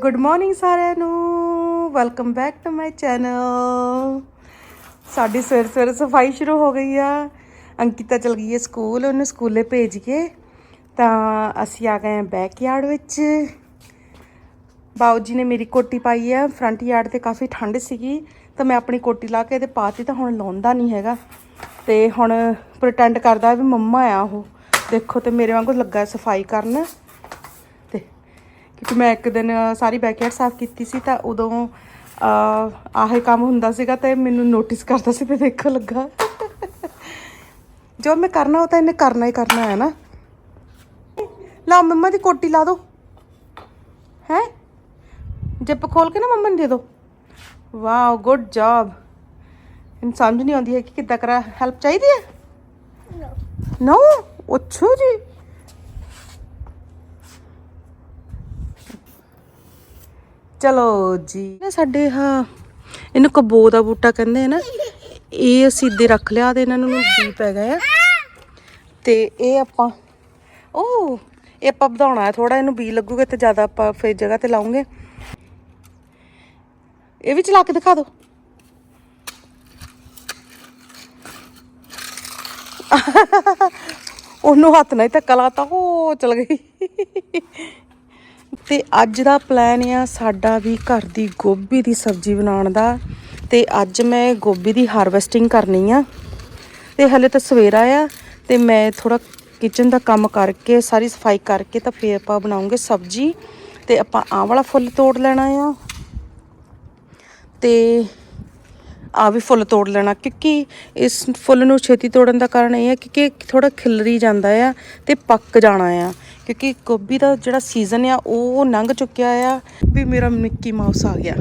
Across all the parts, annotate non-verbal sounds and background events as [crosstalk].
Good morning ਸਾਰਿਆਂ ਨੂੰ। Welcome back to my channel ਸਾਡੀ ਸਵੇਰ ਸਵੇਰ ਸਫ਼ਾਈ ਸ਼ੁਰੂ ਹੋ ਗਈ ਆ। ਅੰਕਿਤਾ ਚਲ ਗਈ ਹੈ ਸਕੂਲ, ਉਹਨੂੰ ਸਕੂਲੇ ਭੇਜ ਕੇ। ਤਾਂ ਅਸੀਂ ਆ ਗਏ ਹਾਂ ਬੈਕਯਾਰਡ ਵਿੱਚ। ਬਾਊ ਜੀ ਨੇ ਮੇਰੀ ਕੋਟੀ ਪਾਈ ਆ। ਫਰੰਟ ਯਾਰਡ ਤੇ ਕਾਫੀ ਠੰਡ ਸੀਗੀ। ਤਾਂ ਮੈਂ ਆਪਣੀ ਕੋਟੀ ਲਾ ਕੇ ਤੇ ਪਾਤੀ ਤਾਂ ਹੁਣ ਲਾਉਂਦਾ ਨਹੀਂ ਹੈਗਾ। ਤੇ ਹੁਣ ਪ੍ਰਟੈਂਡ ਕਰਦਾ ਵੀ ਮੰਮਾ ਆ ਉਹ। ਦੇਖੋ ਤੇ ਮੇਰੇ ਵਾਂਗੂ ਲੱਗਾ ਸਫ਼ਾਈ ਕਰਨ। ਕਿਉਂਕਿ ਮੈਂ ਇੱਕ ਦਿਨ ਸਾਰੀ ਬੈਕਯਾਰਡ ਸਾਫ਼ ਕੀਤੀ ਸੀ ਤਾਂ ਉਦੋਂ ਆਹੇ ਕੰਮ ਹੁੰਦਾ ਸੀਗਾ ਤੇ ਮੈਨੂੰ ਨੋਟਿਸ ਕਰਦਾ ਸੀ ਤੇ ਦੇਖੋ ਲੱਗਾ। ਜੋ ਮੈਂ ਕਰਨਾ ਉਹ ਤਾਂ ਇਹਨੇ ਕਰਨਾ ਹੀ ਕਰਨਾ ਹੈ ਨਾ। ਲਾ ਮੰਮਾ ਦੀ ਕੋਟੀ ਲਾ ਦੋ ਹੈ? ਜਿੱਪ ਖੋਲ ਕੇ ਨਾ ਮੰਮਾ ਨੂੰ ਦੇ ਦੋ ਵਾਓ ਗੁੱਡ ਜੌਬ ਇਹਨੂੰ ਸਮਝ ਨਹੀਂ ਆਉਂਦੀ ਹੈ ਕਿ ਕਿੱਦਾਂ ਕਰਾਂ। ਹੈਲਪ ਚਾਹੀਦੀ ਹੈ? ਨੋ ਅੱਛਾ ਜੀ। ਚਲੋ ਜੀ। ਸਾਡੇ, ਹਾਂ, ਇਹਨੂੰ ਕਬੋ ਦਾ ਬੂਟਾ ਕਹਿੰਦੇ ਆ ਨਾ। ਇਹ ਅਸੀਂ ਇੱਦੇ ਰੱਖ ਲਿਆ ਤੇ ਇਹਨਾਂ ਨੂੰ ਬੀ ਪੈ ਗਏ ਆ। ਤੇ ਇਹ ਆਪਾਂ ਉਹ ਇਹ ਆਪਾਂ ਵਧਾਉਣਾ ਹੈ ਥੋੜਾ ਇਹਨੂੰ ਬੀ ਲੱਗੂਗਾ ਤੇ ਜ਼ਿਆਦਾ ਆਪਾਂ ਫਿਰ ਜਗ੍ਹਾ ਤੇ ਲਾਉਂਗੇ। ਇਹ ਵੀ ਚਲਾ ਕੇ ਦਿਖਾ ਦਿਓ। ਉਹਨੂੰ ਹੱਥ ਨਾਲ ਹੀ ਧੱਕਾ ਲਾਤਾ ਹੋ ਚਲ ਗਈ। ਤੇ ਅੱਜ ਦਾ ਪਲਾਨ ਆ ਸਾਡਾ ਵੀ ਘਰ ਦੀ ਗੋਭੀ ਦੀ ਸਬਜ਼ੀ ਬਣਾਉਣ ਦਾ ਤੇ ਅੱਜ ਮੈਂ ਗੋਭੀ ਦੀ ਹਾਰਵੈਸਟਿੰਗ ਕਰਨੀ ਆ। ਤੇ ਹਲੇ ਤਾਂ ਸਵੇਰਾ ਆ ਤੇ ਮੈਂ ਥੋੜਾ ਕਿਚਨ ਦਾ ਕੰਮ ਕਰਕੇ, ਸਾਰੀ ਸਫ਼ਾਈ ਕਰਕੇ ਤਾਂ ਫੇਰ ਆਪਾਂ ਬਣਾਉਂਗੇ ਸਬਜ਼ੀ ਤੇ ਆਪਾਂ ਆਹ ਵਾਲਾ ਫੁੱਲ ਤੋੜ ਲੈਣਾ ਆ। ਤੇ ਆ ਵੀ ਫੁੱਲ ਤੋੜ ਲੈਣਾ ਕਿਉਂਕਿ ਇਸ ਫੁੱਲ ਨੂੰ ਛੇਤੀ ਤੋੜਨ ਦਾ ਕਾਰਨ ਇਹ ਹੈ ਕਿ ਥੋੜਾ ਖਿਲਰੀ ਜਾਂਦਾ ਆ ਤੇ ਪੱਕ ਜਾਣਾ ਆ। ਕਿਉਂਕਿ ਗੋਭੀ ਦਾ ਜਿਹੜਾ ਸੀਜ਼ਨ ਆ, ਉਹ ਲੰਘ ਚੁੱਕਿਆ ਆ। ਵੀ ਮੇਰਾ ਮਿੱਕੀ ਮਾਊਸ ਆ ਗਿਆ।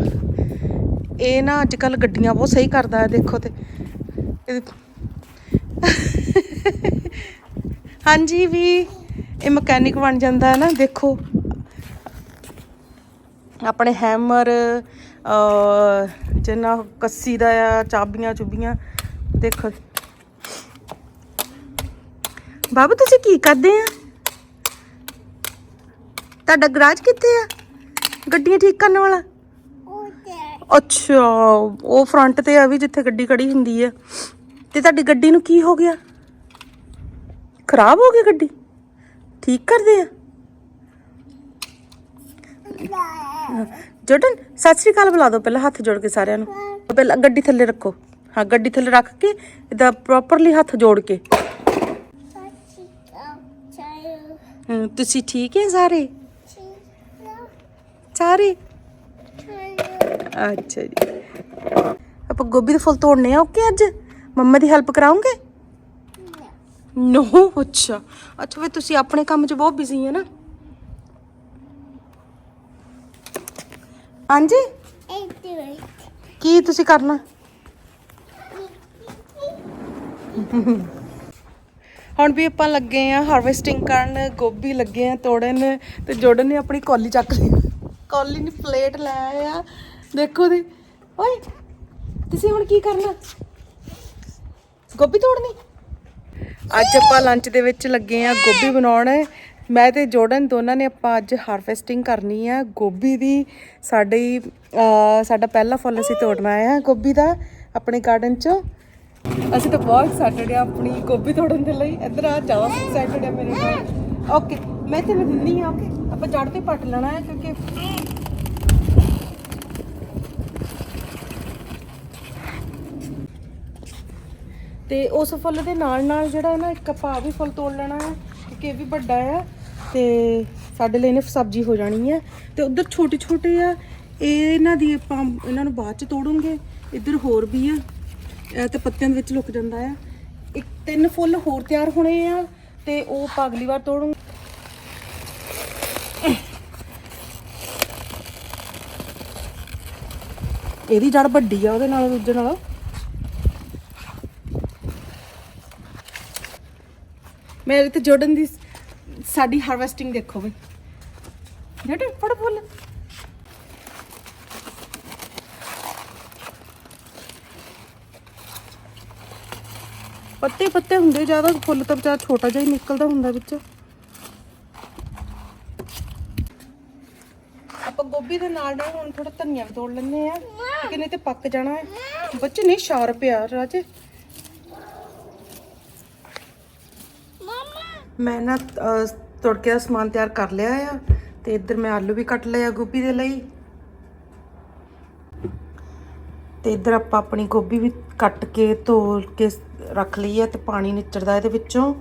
ਇਹ ਨਾ ਅੱਜ ਕੱਲ ਗੱਡੀਆਂ ਬਹੁਤ ਸਹੀ ਕਰਦਾ ਹੈ ਦੇਖੋ ਤੇ। ਹਾਂਜੀ ਵੀ, ਇਹ ਮਕੈਨਿਕ ਬਣ ਜਾਂਦਾ ਹੈ ਨਾ, ਦੇਖੋ। ਆਪਣੇ ਹੈਮਰ ਜਿੰਨਾ ਕੱਸੀ ਦਾ ਆ, ਚਾਬੀਆਂ ਚੁਬੀਆਂ, ਦੇਖੋ। ਬਾਬੂ, ਤੁਸੀਂ ਕੀ ਕਰਦੇ ਆ? ਤੁਹਾਡਾ ਗਰਾਜ ਕਿੱਥੇ ਆ? ਗੱਡੀਆਂ ਠੀਕ ਕਰਨ ਵਾਲਾ? ਅੱਛਾ ਉਹ ਫਰੰਟ ਤੇ ਆ ਵੀ ਜਿੱਥੇ ਗੱਡੀ ਖੜੀ ਹੁੰਦੀ ਆ। ਤੇ ਤੁਹਾਡੀ ਗੱਡੀ ਨੂੰ ਕੀ ਹੋ ਗਿਆ? ਖਰਾਬ ਹੋ ਗਈ ਗੱਡੀ? ਠੀਕ ਕਰਦੇ ਆ? ਜੋਡਨ ਸਤਿ ਸ੍ਰੀ ਅਕਾਲ ਬੁਲਾ ਦਿਓ ਪਹਿਲਾਂ ਹੱਥ ਜੋੜ ਕੇ ਸਾਰਿਆਂ ਨੂੰ। ਪਹਿਲਾਂ ਗੱਡੀ ਥੱਲੇ ਰੱਖੋ। ਹਾਂ ਗੱਡੀ ਥੱਲੇ ਰੱਖ ਕੇ ਇਹਦਾ ਪ੍ਰੋਪਰਲੀ ਹੱਥ ਜੋੜ ਕੇ। ਤੁਸੀਂ ਠੀਕ ਹੈ ਸਾਰੇ? ਸਾਰੇ? ਅੱਛਾ ਜੀ। ਆਪਾਂ ਗੋਭੀ ਦੇ ਫੁੱਲ ਤੋੜਨੇ ਆ ਓਕੇ ਅੱਜ? ਮੰਮਾ ਦੀ ਹੈਲਪ ਕਰਾਉਂਗੇ ਨੋ ਅੱਛਾ। ਅੱਛਾ ਵੀ ਤੁਸੀਂ ਆਪਣੇ ਕੰਮ 'ਚ ਬਹੁਤ ਬਿਜ਼ੀ ਹੈ ਨਾ। ਹਾਂਜੀ? ਕੀ ਤੁਸੀਂ ਕਰਨਾ? ਹੁਣ ਵੀ ਆਪਾਂ ਲੱਗੇ ਆ ਹਾਰਵੈਸਟਿੰਗ ਕਰਨ, ਗੋਭੀ ਲੱਗੇ ਆ ਤੋੜਨ ਤੇ ਜੋੜਨ ਨੇ ਆਪਣੀ ਕੌਲੀ ਚੱਕ ਲਈ। ਕੌਲੀ ਪਲੇਟ ਲੈ ਆਇਆ। ਦੇਖੋ ਦੀ। ਓਏ, ਤੁਸੀਂ ਹੁਣ ਕੀ ਕਰਨਾ? ਗੋਭੀ ਤੋੜਨੀ? ਅੱਜ ਆਪਾਂ ਲੰਚ ਦੇ ਵਿੱਚ ਲੱਗੇ ਆ ਗੋਭੀ ਬਣਾਉਣ। ਮੈਂ ਤੇ ਜੋੜਨ ਦੋਨਾਂ ਨੇ ਆਪਾਂ ਅੱਜ ਹਾਰਵੈਸਟਿੰਗ ਕਰਨੀ ਆ। ਗੋਭੀ ਦੀ ਸਾਡੀ ਸਾਡਾ ਪਹਿਲਾ ਫੁੱਲ ਅਸੀਂ ਤੋੜਨਾ ਆ ਗੋਭੀ ਦਾ ਆਪਣੇ ਗਾਰਡਨ 'ਚ। ਅਸੀਂ ਤਾਂ ਬਹੁਤ ਐਕਸਾਈਟਡ ਆ ਆਪਣੀ ਗੋਭੀ ਤੋੜਨ ਦੇ ਲਈ। ਇੱਧਰ ਆ ਜਾਓ ਐਕਸਾਈਟਡ ਆ ਮੇਰੇ ਨਾਲ। ਓਕੇ ਮੈਂ ਤੈਨੂੰ ਦਿੰਨੀ ਆ, ਓਕੇ। ਆਪਾਂ ਜੜ ਤੇ ਪੱਟ ਲੈਣਾ ਹੈ, ਕਿਉਂਕਿ ਤੇ ਉਸ ਫੁੱਲ ਦੇ ਨਾਲ ਨਾਲ ਜਿਹੜਾ ਨਾ ਇੱਕ ਆਪਾਂ ਵੀ ਫੁੱਲ ਤੋੜ ਲੈਣਾ ਹੈ ਕਿਉਂਕਿ ਇਹ ਵੀ ਵੱਡਾ ਆ, ਤੇ ਸਾਡੇ ਲਈ ਇਹਨੇ ਸਬਜ਼ੀ ਹੋ ਜਾਣੀ ਹੈ। ਤੇ ਉਧਰ ਛੋਟੇ ਛੋਟੇ ਆ, ਇਹ ਇਹਨਾਂ ਦੀ ਆਪਾਂ ਇਹਨਾਂ ਨੂੰ ਬਾਅਦ ਚ ਤੋੜੂਗੇ, ਇੱਧਰ ਹੋਰ ਵੀ ਆ, ਇਹ ਤੇ ਪੱਤਿਆਂ ਦੇ ਵਿੱਚ ਲੁਕ ਜਾਂਦਾ ਆ। ਇੱਕ ਤਿੰਨ ਫੁੱਲ ਹੋਰ ਤਿਆਰ ਹੋਣੇ ਆ, ਤੇ ਉਹ ਆਪਾਂ ਅਗਲੀ ਵਾਰ ਤੋੜੂਗੇ। ਇਹਦੀ ਜੜ ਵੱਡੀ ਆ ਉਹਦੇ ਨਾਲ, ਦੂਜੇ ਨਾਲ। ਮੇਰੇ ਤੇ ਜੋਰਡਨ ਦੀ ਸਾਡੀ ਹਾਰਵੈਸਟਿੰਗ ਦੇਖੋ ਬਈ। ਜੋਰਡਨ ਫੜ ਫੁੱਲ। ਪੱਤੇ ਪੱਤੇ ਹੁੰਦੇ ਜ਼ਿਆਦਾ ਫੁੱਲ ਤਾਂ ਵਿਚਾਰਾ ਛੋਟਾ ਜਿਹਾ ਹੀ ਨਿਕਲਦਾ ਹੁੰਦਾ ਵਿੱਚ। ਗੋਭੀ ਦੇ ਨਾਲ ਨਾਲ ਹੁਣ ਥੋੜਾ ਧਨੀਆ ਵੀ ਤੋੜ ਲੈਂਦੇ ਆ ਕਿ ਨਹੀਂ ਤੇ ਪੱਕ ਜਾਣਾ ਹੈ। ਬੱਚੇ ਨਹੀਂ ਸ਼ਾਰਪ ਆ ਰਾਜੇ। ਮੈਂ ਨਾ ਤੜਕੇ ਦਾ ਸਮਾਨ ਤਿਆਰ ਕਰ ਲਿਆ ਆ ਤੇ ਇੱਧਰ ਮੈਂ ਆਲੂ ਵੀ ਕੱਟ ਲਿਆ ਗੋਭੀ ਦੇ ਲਈ। ਤੇ ਇੱਧਰ ਆਪਾਂ ਆਪਣੀ ਗੋਭੀ ਵੀ ਕੱਟ ਕੇ, ਧੋ ਕੇ ਰੱਖ ਲਈ ਹੈ ਤੇ ਪਾਣੀ ਨਿਚੜਦਾ ਇਹਦੇ ਵਿੱਚੋਂ।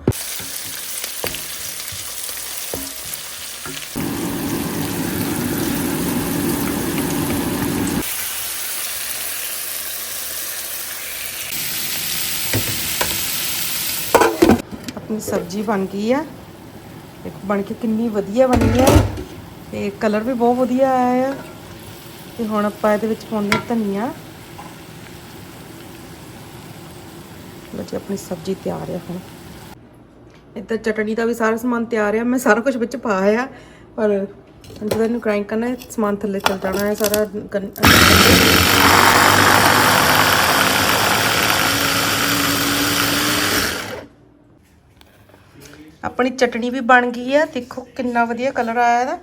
ਸਬਜ਼ੀ ਬਣ ਗਈ ਆ। ਇੱਕ ਬਣ ਕੇ ਕਿੰਨੀ ਵਧੀਆ ਬਣੀ ਆ। ਤੇ ਕਲਰ ਵੀ ਬਹੁਤ ਵਧੀਆ ਆਇਆ ਆ। ਤੇ ਹੁਣ ਆਪਾਂ ਇਹਦੇ ਵਿੱਚ ਪਾਉਂਦੇ ਹਾਂ ਧਨੀਆ। ਲੋ ਜੀ, ਆਪਣੀ ਸਬਜ਼ੀ ਤਿਆਰ ਆ ਹੁਣ। ਇੱਧਰ ਚਟਣੀ ਦਾ ਵੀ ਸਾਰਾ ਸਮਾਨ ਤਿਆਰ ਆ। ਮੈਂ ਸਾਰਾ ਕੁਝ ਵਿੱਚ ਪਾਇਆ ਪਰ ਜਦੋਂ ਇਹਨੂੰ ਗ੍ਰਾਈਂਡ ਕਰਨਾ ਸਮਾਨ ਥੱਲੇ ਚਲ ਜਾਣਾ ਹੈ ਸਾਰਾ। ਆਪਣੀ ਚਟਣੀ ਵੀ ਬਣ ਗਈ ਆ। ਦੇਖੋ ਕਿੰਨਾ ਵਧੀਆ ਕਲਰ ਆਇਆ ਇਹਦਾ।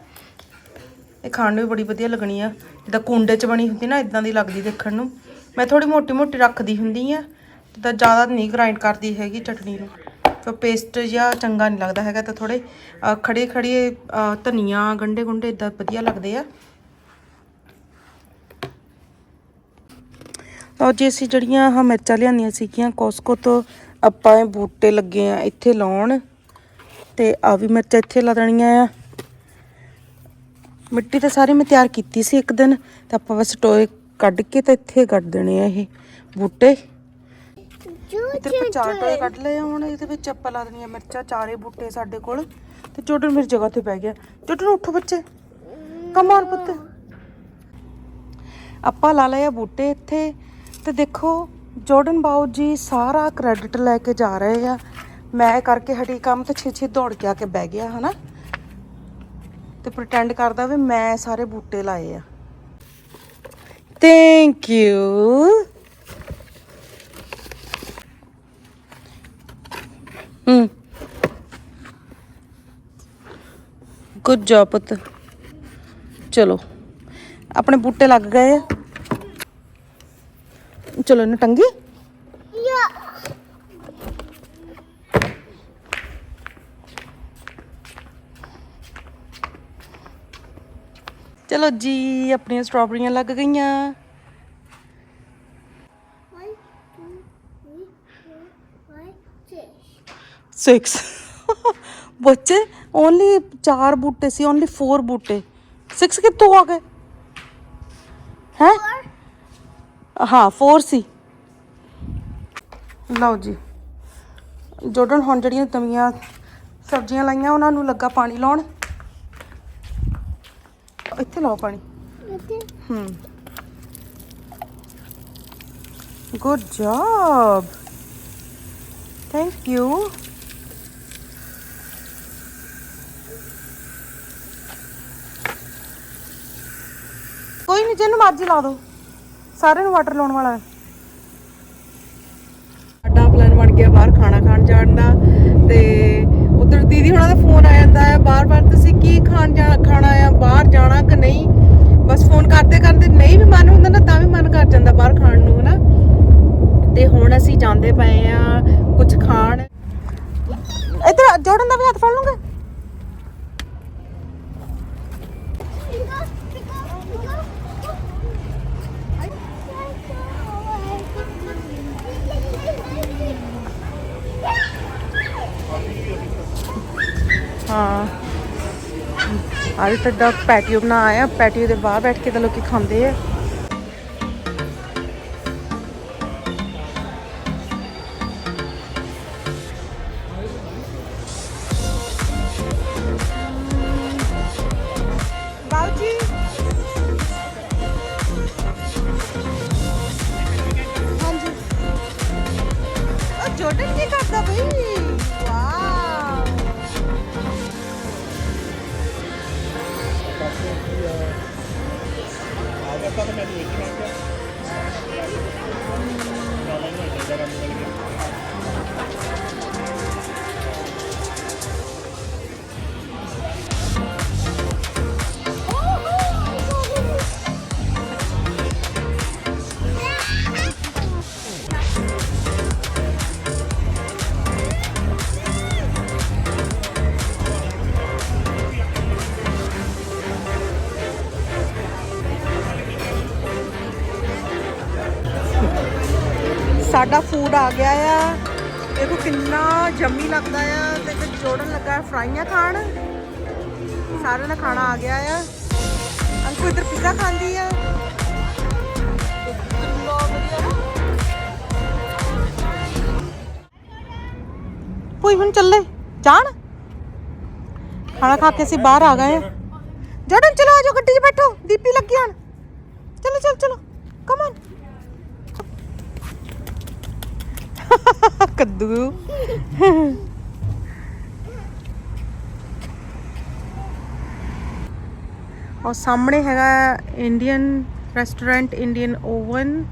ਇਹ ਖਾਣ ਨੂੰ ਵੀ ਬੜੀ ਵਧੀਆ ਲੱਗਣੀ ਆ। ਜਿੱਦਾਂ ਕੁੰਡੇ 'ਚ ਬਣੀ ਹੁੰਦੀ ਨਾ ਇਦਾਂ ਦੀ ਲੱਗਦੀ ਦੇਖਣ ਨੂੰ। ਮੈਂ ਥੋੜੀ ਮੋਟੀ ਮੋਟੀ ਰੱਖਦੀ ਹੁੰਦੀ ਆ। ਜਿੱਦਾਂ ਜ਼ਿਆਦਾ ਨਹੀਂ ਗ੍ਰਾਈਂਡ ਕਰਦੀ ਹੈਗੀ ਚਟਣੀ ਨੂੰ। ਫਿਰ ਪੇਸਟ ਜਿਹਾ ਚੰਗਾ ਨਹੀਂ ਲੱਗਦਾ ਹੈਗਾ ਤਾਂ ਥੋੜੇ ਖੜੇ ਖੜੇ ਧਨੀਆ ਗੰਡੇ ਗੁੰਡੇ ਇਦਾਂ ਵਧੀਆ ਲੱਗਦੇ ਆ। ਲਓ ਜੀ, ਅਸੀਂ ਜਿਹੜੀਆਂ ਆਹ ਮਿਰਚਾਂ ਲਿਆਂਦੀਆਂ ਸੀਗੀਆਂ ਕੋਸਕੋ ਤੋਂ ਆਪਾਂ ਇਹ ਬੂਟੇ ਲੱਗੇ ਆ ਇੱਥੇ ਲਾਉਣ। ਤੇ ਆ ਵੀ ਮਿਰਚਾਂ ਇੱਥੇ ਲਾ ਦੇਣੀਆਂ ਆ। ਮਿੱਟੀ ਤਾਂ ਸਾਰੀ ਮੈਂ ਤਿਆਰ ਕੀਤੀ ਸੀ ਇੱਕ ਦਿਨ ਤੇ ਆਪਾਂ ਬਸ ਟੋਏ ਕੱਢ ਕੇ ਤੇ ਇੱਥੇ ਕੱਢ ਦੇਣੇ ਆ ਇਹ ਬੂਟੇ। ਆਪਾਂ ਚਾਰ ਟੋਏ ਕੱਢ ਲਏ ਆ, ਹੁਣ ਇਹਦੇ ਵਿੱਚ ਆਪਾਂ ਲਾ ਦੇਣੀਆਂ ਮਿਰਚਾਂ ਚਾਰੇ ਬੂਟੇ ਸਾਡੇ ਕੋਲ। ਤੇ ਜੋਡਨ ਮੇਰੀ ਜਗ੍ਹਾ ਤੇ ਬਹਿ ਗਿਆ। ਜੋਡਨ ਉੱਠੋ ਬੱਚੇ। ਕਮਾਨ ਪੁੱਤ। ਆਪਾਂ ਲਾ ਲਏ ਆ ਬੂਟੇ ਇੱਥੇ। ਤੇ ਦੇਖੋ ਜੋਰਡਨ ਬਾਊ ਜੀ ਸਾਰਾ ਕ੍ਰੈਡਿਟ ਲੈ ਕੇ ਜਾ ਰਹੇ ਆ। ਮੈਂ ਕਰਕੇ ਹਟੀ ਕੰਮ ਤੇ ਛੇ ਛੇ ਦੌੜ ਕੇ ਆ ਕੇ ਬਹਿ ਗਿਆ, ਹਨਾ? ਤੇ ਪ੍ਰਟੈਂਡ ਕਰਦਾ ਵੀ ਮੈਂ ਸਾਰੇ ਬੂਟੇ ਲਾਏ ਆ। ਥੈਂਕ ਯੂ ਹੂੰ। ਗੁੱਡ ਜੌਬ ਪੁੱਤ। ਚਲੋ, ਆਪਣੇ ਬੂਟੇ ਲੱਗ ਗਏ ਆ। ਚਲੋ, ਇਹਨੂੰ ਟੰਗੀ। ਚਲੋ ਜੀ ਆਪਣੀਆਂ ਸਟ੍ਰਾਬੇਰੀਆਂ ਲੱਗ ਗਈਆਂ. 6 [laughs] ਬੱਚੇ ਓਨਲੀ ਚਾਰ ਬੂਟੇ ਸੀ ਓਨਲੀ 4 ਬੂਟੇ। 6 ਕਿੱਥੋਂ ਆ ਗਏ? ਹੈ? ਹਾਂ 4 ਸੀ। ਲਓ ਜੀ। ਜੋਡਨ ਹੁਣ ਜਿਹੜੀਆਂ ਤਵੀਆਂ ਸਬਜ਼ੀਆਂ ਲਾਈਆਂ ਉਹਨਾਂ ਨੂੰ ਲੱਗਾ ਪਾਣੀ ਲਾਉਣ। ਇੱਥੇ ਲਾਓ ਪਾਣੀ। Okay. Hmm good job thank you ਕੋਈ ਨਹੀਂ ਜਿਹਨੂੰ ਮਰਜ਼ੀ ਲਾ ਦਿਓ ਸਾਰਿਆਂ ਨੂੰ ਵਾਟਰ ਲਾਉਣ ਵਾਲਾ ਹੈ। ਸਾਡਾ ਪਲਾਨ ਬਣ ਗਿਆ ਬਾਹਰ ਖਾਣਾ ਖਾਣ ਜਾਣ ਦਾ ਤੇ ਉਧਰ ਦੀਦੀ ਹੁਣਾਂ ਦਾ ਫੋਨ ਆ ਜਾਂਦਾ ਹੈ ਬਾਰ-ਬਾਰ ਤੁਸੀਂ ਕੀ ਖਾਣ ਜਾ, ਖਾਣਾ ਆ, ਬਾਹਰ ਜਾਣਾ ਕਿ ਨਹੀਂ? ਬਸ ਫੋਨ ਕਰਦੇ ਕਰਦੇ ਨਹੀਂ ਵੀ ਮਨ ਹੁੰਦਾ ਨਾ ਤਾਂ ਵੀ ਮਨ ਕਰ ਜਾਂਦਾ ਬਾਹਰ ਖਾਣ ਨੂੰ, ਹਨਾ? ਤੇ ਹੁਣ ਅਸੀਂ ਜਾਂਦੇ ਪਏ ਆ ਕੁਝ ਖਾਣ। ਇੱਧਰ ਜੋੜਨ ਦਾ ਵੀ ਹੱਥ ਫੜ ਲੂੰਗਾ ਹਾਂ। ਅੱਜ ਤੱਕ ਦਾ ਪੈਟੀਓ ਬਣਾ ਆਇਆ ਪੈਟੀਓ ਦੇ ਬਾਹਰ ਬੈਠ ਕੇ ਤਾਂ ਲੋਕੀ ਖਾਂਦੇ ਆ। ਬਾਊਜੀ। ਕੀ ਕਰਦਾ ਬਈ Gracias. ਸਾਡਾ ਫੂਡ ਆ ਗਿਆ ਆ। ਦੇਖੋ ਕਿੰਨਾ ਜੰਮੀ ਲੱਗਦਾ ਆ ਤੇ ਤੇ ਜੋੜਨ ਲੱਗਾ ਫਰਾਈਆਂ ਖਾਣ। ਸਾਰਿਆਂ ਦਾ ਖਾਣਾ ਆ ਗਿਆ ਆ। ਅੰਕੂ ਇੱਧਰ ਪੀਜ਼ਾ ਖਾਂਦੀ ਆ। ਕੋਈ ਹੁਣ ਚੱਲੇ। ਜਾਣ। ਖਾਣਾ ਖਾ ਕੇ ਅਸੀਂ ਬਾਹਰ ਆ ਗਏ ਆ। ਜੋੜਨ, ਚਲੋ ਆਜੋ ਗੱਡੀ 'ਚ ਬੈਠੋ। ਦੀਪੀ ਲੱਗੀ ਹਣ ਚਲੋ ਚਲੋ ਚਲੋ। ਕਮ ਔਨ ਕੱਦੂ ਔਰ ਸਾਹਮਣੇ ਹੈਗਾ Indian restaurant Indian oven.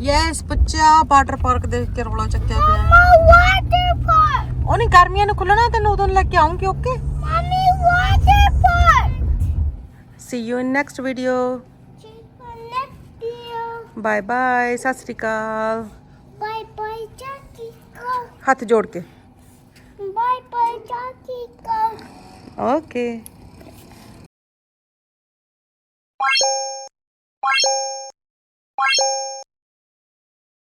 Yes ਬੱਚਾ ਵਾਟਰ ਪਾਰਕ ਦੇਖ ਕੇ ਰੌਲਾ ਚੱਕਿਆ ਪਿਆ ਹੈ। Mama, water park. ਉਹ ਨਹੀਂ ਗਰਮੀਆਂ ਨੂੰ ਖੁੱਲਣਾ ਤੈਨੂੰ ਉਦੋਂ ਲੈ ਕੇ ਆਉਂਗੀ okay Mommy, water park. see you in next video. Bye bye, Sasrikal. Bye bye, Jackie. Hat Jorke. Bye bye, Jackie. Okay.